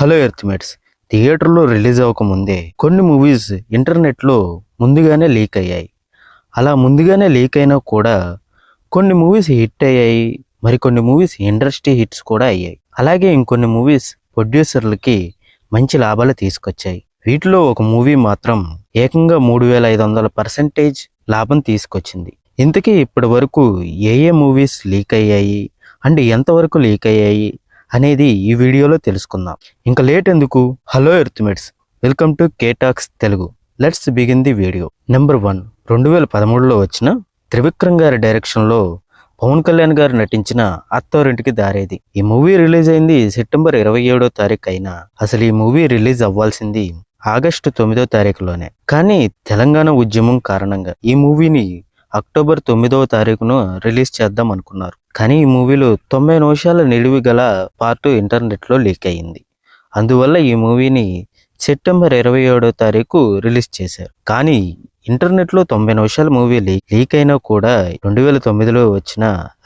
Hello ఎర్త్మేట్స్ థియేటర్లో release అవ్వకముందే కొన్ని మూవీస్ ఇంటర్నెట్లో ముందుగానే లీక్ అయ్యాయి. అలా ముందుగానే లీక్ అయినా కూడా కొన్ని మూవీస్ హిట్ అయ్యాయి మరికొన్ని మూవీస్ ఇండస్ట్రీ హిట్స్ కూడా అయ్యాయి. అలాగే ఇంకొన్ని మూవీస్ ప్రొడ్యూసర్లకి మంచి లాభాలు తీసుకొచ్చాయి. వీటిలో ఒక మూవీ మాత్రం ఏకంగా మూడు వేల ఐదు వందల పర్సెంటేజ్ లాభం తీసుకొచ్చింది. ఇంతకీ ఇప్పటి వరకు ఏ ఏ మూవీస్ లీక్ అయ్యాయి అండ్ ఎంతవరకు లీక్ అయ్యాయి అనేది ఈ వీడియోలో తెలుసుకుందాం. ఇంకా లేట్ ఎందుకు? Hello earthmates welcome to KTalks Telugu let's begin the video number one రెండు వేల పదమూడులో వచ్చిన త్రివిక్రమ్ గారి డైరెక్షన్లో పవన్ కళ్యాణ్ గారు నటించిన అత్తోరింటికి దారేది. ఈ మూవీ రిలీజ్ అయింది సెప్టెంబర్ ఇరవై ఏడో తారీఖు అయినా అసలు ఈ మూవీ రిలీజ్ అవ్వాల్సింది ఆగస్టు తొమ్మిదో తారీఖులోనే. కానీ తెలంగాణ ఉద్యమం కారణంగా ఈ మూవీని అక్టోబర్ తొమ్మిదవ తారీఖున రిలీజ్ చేద్దాం అనుకున్నారు. కానీ ఈ మూవీలో తొంభై నిమిషాల నిడివి గల పార్ట్ ఇంటర్నెట్లో లీక్ అయింది అందువల్ల ఈ మూవీని సెప్టెంబర్ ఇరవై ఏడో తారీఖు రిలీజ్ చేశారు. కానీ ఇంటర్నెట్లో తొంభై నిమిషాల మూవీ లీక్ లీక్ అయినా కూడా రెండు వేల తొమ్మిదిలో వచ్చిన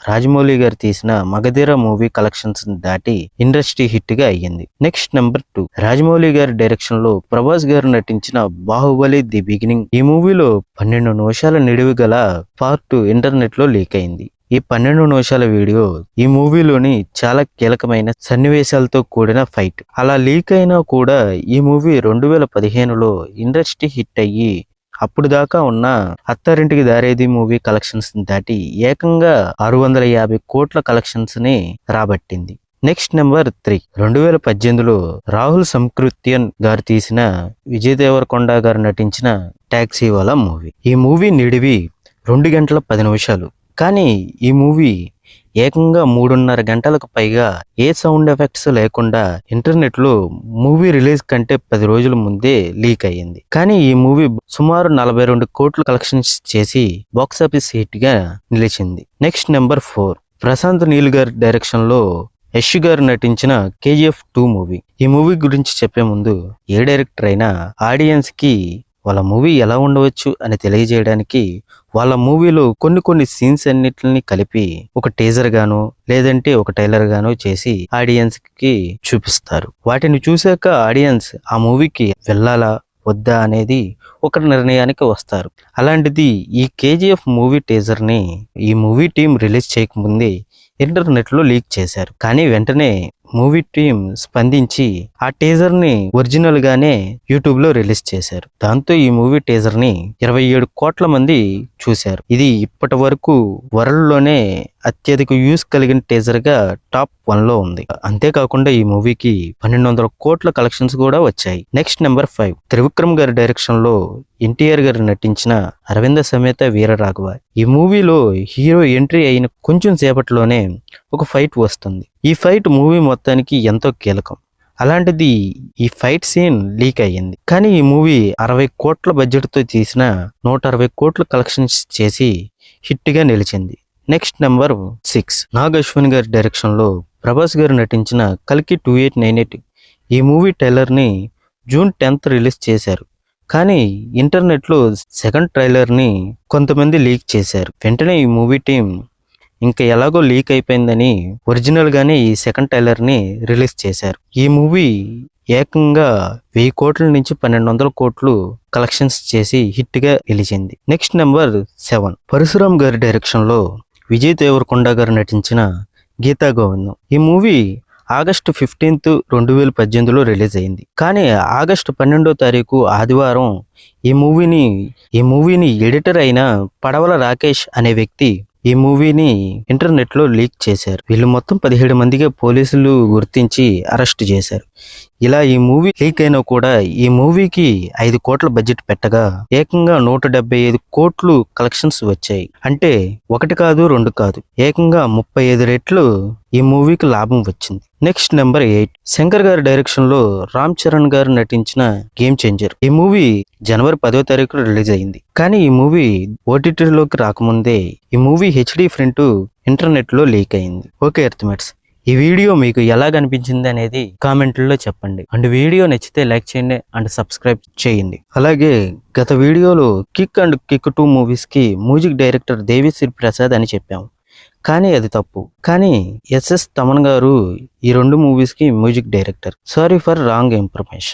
రాజమౌళి గారు తీసిన మగధీర మూవీ కలెక్షన్స్ దాటి ఇండస్ట్రీ హిట్గా అయ్యింది. Next number two. రాజమౌళి గారి డైరెక్షన్లో ప్రభాస్ గారు నటించిన బాహుబలి ది బిగినింగ్ ఈ మూవీలో పన్నెండు నిమిషాల నిడివి గల పార్ట్ ఇంటర్నెట్లో లీక్ అయింది ఈ పన్నెండు నిమిషాల వీడియో ఈ మూవీలోని చాలా కీలకమైన సన్నివేశాలతో కూడిన ఫైట్. అలా లీక్ అయినా కూడా ఈ మూవీ రెండు వేల పదిహేనులో ఇండస్ట్రీ హిట్ అయ్యి అప్పుడు దాకా ఉన్న అత్తారింటికి దారేది మూవీ కలెక్షన్స్ దాటి ఏకంగా ఆరు వందల యాభై కోట్ల కలెక్షన్స్ని రాబట్టింది. Next number three. రెండు వేల పద్దెనిమిదిలో రాహుల్ సంకృత్యన్ గారు తీసిన విజయ్ దేవరకొండ గారు నటించిన టాక్సీ వాలా మూవీ. ఈ మూవీ నిడివి రెండు గంటల పది నిమిషాలు. కానీ ఈ మూవీ ఏకంగా మూడున్నర గంటలకు పైగా ఏ సౌండ్ ఎఫెక్ట్స్ లేకుండా ఇంటర్నెట్లో మూవీ రిలీజ్ కంటే పది రోజుల ముందే లీక్ అయ్యింది. కానీ ఈ మూవీ సుమారు నలభై రెండు కోట్లు కలెక్షన్స్ చేసి బాక్సాఫీస్ హిట్గా నిలిచింది. Next number four. Prashanth Neel గారి డైరెక్షన్లో యష్ గారు నటించిన కేజీఎఫ్ టూ మూవీ. ఈ మూవీ గురించి చెప్పే ముందు ఏ డైరెక్టర్ అయినా ఆడియన్స్కి వాళ్ళ మూవీ ఎలా ఉండవచ్చు అని తెలియజేయడానికి వాళ్ళ మూవీలో కొన్ని కొన్ని సీన్స్ అన్నిటిని కలిపి ఒక టీజర్ గాను లేదంటే ఒక టైలర్ గాను చేసి ఆడియన్స్కి చూపిస్తారు. వాటిని చూశాక ఆడియన్స్ ఆ మూవీకి వెళ్ళాలా వద్దా అనేది ఒక నిర్ణయానికి వస్తారు. అలాంటిది ఈ కేజీఎఫ్ మూవీ టీజర్ని ఈ మూవీ టీం రిలీజ్ చేయకముందే ఇంటర్నెట్లో లీక్ చేశారు. కానీ వెంటనే మూవీ టీం స్పందించి ఆ టీజర్ని ఒరిజినల్ గానే యూట్యూబ్లో రిలీజ్ చేశారు. దాంతో ఈ మూవీ టీజర్ని ఇరవై ఏడు కోట్ల మంది చూశారు. ఇది ఇప్పటి వరకు వరల్డ్లోనే అత్యధిక యూస్ కలిగిన టీజర్గా టాప్ వన్లో ఉంది. అంతేకాకుండా ఈ మూవీకి పన్నెండు వందల కోట్ల కలెక్షన్స్ కూడా వచ్చాయి. Next number five. త్రివిక్రమ్ గారి డైరెక్షన్లో ఎన్టీఆర్ గారు నటించిన అరవింద సమేత వీర రాఘవ ఈ మూవీలో హీరో ఎంట్రీ అయిన కొంచెం సేపట్లోనే ఒక ఫైట్ వస్తుంది. ఈ ఫైట్ మూవీ మొత్తానికి ఎంతో కీలకం. అలాంటిది ఈ ఫైట్ సీన్ లీక్ అయ్యింది. కానీ ఈ మూవీ అరవై కోట్ల బడ్జెట్తో తీసిన నూట అరవై కోట్ల కలెక్షన్స్ చేసి హిట్గా నిలిచింది. Next number six. Nag Ashwin గారి డైరెక్షన్లో ప్రభాస్ గారు నటించిన కల్కి టూ ఎయిట్ నైన్ ఎయిట్ ఈ మూవీ ట్రైలర్ని జూన్ టెన్త్ రిలీజ్ చేశారు. కానీ ఇంటర్నెట్లో సెకండ్ ట్రైలర్ని కొంతమంది లీక్ చేశారు. వెంటనే ఈ మూవీ టీం ఇంకా ఎలాగో లీక్ అయిపోయిందని ఒరిజినల్గానే ఈ సెకండ్ ట్రైలర్ని రిలీజ్ చేశారు. ఈ మూవీ ఏకంగా వెయ్యి కోట్ల నుంచి పన్నెండు వందల కోట్లు కలెక్షన్స్ చేసి హిట్గా నిలిచింది. Next number seven. పరశురామ్ గారి డైరెక్షన్లో విజయ్ దేవరకొండ గారు నటించిన గీతా గోవిందం. ఈ మూవీ ఆగస్టు ఫిఫ్టీన్త్ రెండు వేల పద్దెనిమిదిలో రిలీజ్ అయింది. కానీ ఆగస్టు పన్నెండో తారీఖు ఆదివారం ఈ మూవీని ఈ మూవీని ఎడిటర్ అయిన పడవల రాకేష్ అనే వ్యక్తి ఈ మూవీని ఇంటర్నెట్లో లీక్ చేశారు. వీళ్ళు మొత్తం పదిహేడు మందిగా పోలీసులు గుర్తించి అరెస్ట్ చేశారు. ఇలా ఈ మూవీ లీక్ అయినా కూడా ఈ మూవీకి ఐదు కోట్ల బడ్జెట్ పెట్టగా ఏకంగా నూట డెబ్బై ఐదు కోట్లు కలెక్షన్స్ వచ్చాయి. అంటే ఒకటి కాదు రెండు కాదు ఏకంగా ముప్పై ఐదు రెట్లు ఈ మూవీకి లాభం వచ్చింది. Next number eight. శంకర్ గారి డైరెక్షన్లో రామ్ చరణ్ గారు నటించిన గేమ్ చేంజర్. ఈ మూవీ జనవరి పదో తారీఖు రిలీజ్ అయింది. కానీ ఈ మూవీ ఓటీటీలోకి రాకముందే ఈ మూవీ హెచ్డి ఫ్రంట్ ఇంటర్నెట్లో లీక్ అయింది. ఓకే ఎర్త్మెట్స్ ఈ వీడియో మీకు ఎలా కనిపించింది అనేది కామెంట్లలో చెప్పండి. అండ్ వీడియో నచ్చితే లైక్ చేయండి అండ్ సబ్స్క్రైబ్ చేయండి. అలాగే గత వీడియోలో కిక్ అండ్ కిక్ టూ మూవీస్కి మ్యూజిక్ డైరెక్టర్ దేవిశ్రీ ప్రసాద్ అని చెప్పాము. కానీ అది తప్పు. కానీ ఎస్ఎస్ తమన్ గారు ఈ రెండు మూవీస్కి music director. Sorry for wrong information.